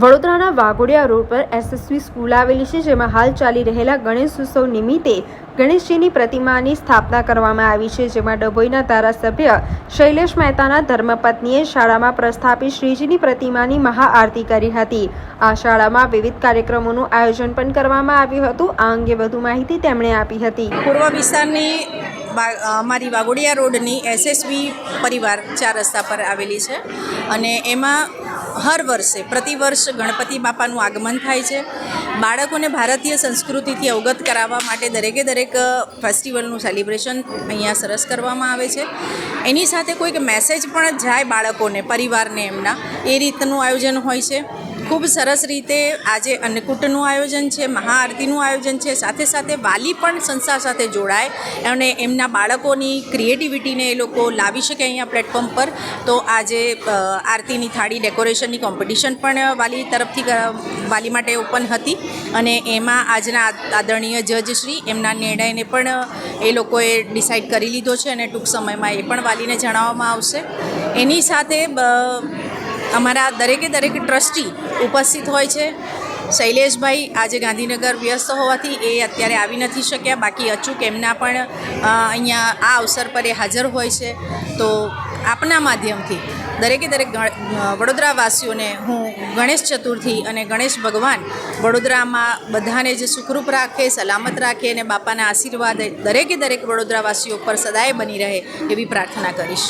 વડોદરાના વાઘોડિયા રોડ પર SSV school આવેલી છે, જેમાં હાલ ચાલી રહેલા ગણેશ ઉત્સવ નિમિત્તે ગણેશજીની પ્રતિમાની સ્થાપના કરવામાં આવી છે, જેમાં ડભોઈના ધારાસભ્ય શૈલેષ મહેતાના ધર્મપત્નીએ શાળામાં પ્રસ્થાપિત શ્રીજીની પ્રતિમાની મહાઆરતી કરી હતી. આ શાળામાં વિવિધ કાર્યક્રમોનું આયોજન પણ કરવામાં આવ્યું હતું. આ અંગે વધુ માહિતી તેમણે આપી હતી. પૂર્વ વિસ્તારની અમારી વાઘોડિયા રોડની એસએસવી પરિવાર ચાર રસ્તા પર આવેલી છે અને એમાં હર વર્ષે પ્રતિવર્ષ ગણપતિ બાપાનું આગમન થાય છે. બાળકોને ભારતીય સંસ્કૃતિથી અવગત કરાવવા માટે દરેકે દરેક ફેસ્ટિવલનું સેલિબ્રેશન અહીંયા સરસ કરવામાં આવે છે. એની સાથે કોઈક મેસેજ પણ જાય બાળકોને, પરિવારને એમના. એ રીતનું આયોજન હોય છે. ખૂબ સરસ રીતે આજે અન્નકૂટનું આયોજન છે, મહાઆરતીનું આયોજન છે, સાથે સાથે વાલી પણ સંસ્થા સાથે જોડાય અને એમના બાળકોની ક્રિએટિવિટીને એ લોકો લાવી શકે અહીંયા પ્લેટફોર્મ પર. તો આજે આરતીની થાળી ડેકોરેશનની કોમ્પિટિશન પણ વાલી તરફથી વાલી માટે ઓપન હતી અને એમાં આજના આદરણીય જજશ્રી એમના નિર્ણયને પણ એ લોકોએ ડિસાઇડ કરી લીધો છે અને ટૂંક સમયમાં એ પણ વાલીને જણાવવામાં આવશે. એની સાથે અમારા દરેકે દરેક ટ્રસ્ટી ઉપસ્થિત હોય છે. શૈલેષભાઈ આજે ગાંધીનગર વ્યસ્ત હોવાથી એ અત્યારે આવી નથી શક્યા. બાકી અચૂક એમના પણ અહીંયા આ અવસર પર એ હાજર હોય છે. તો આપના માધ્યમથી દરેકે દરેક વડોદરાવાસીઓને હું ગણેશ ચતુર્થી અને ગણેશ ભગવાન વડોદરામાં બધાને જે સુખરૂપ રાખે, સલામત રાખે અને બાપાના આશીર્વાદ દરેકે દરેક વડોદરાવાસીઓ પર સદાય બની રહે એવી પ્રાર્થના કરીશ.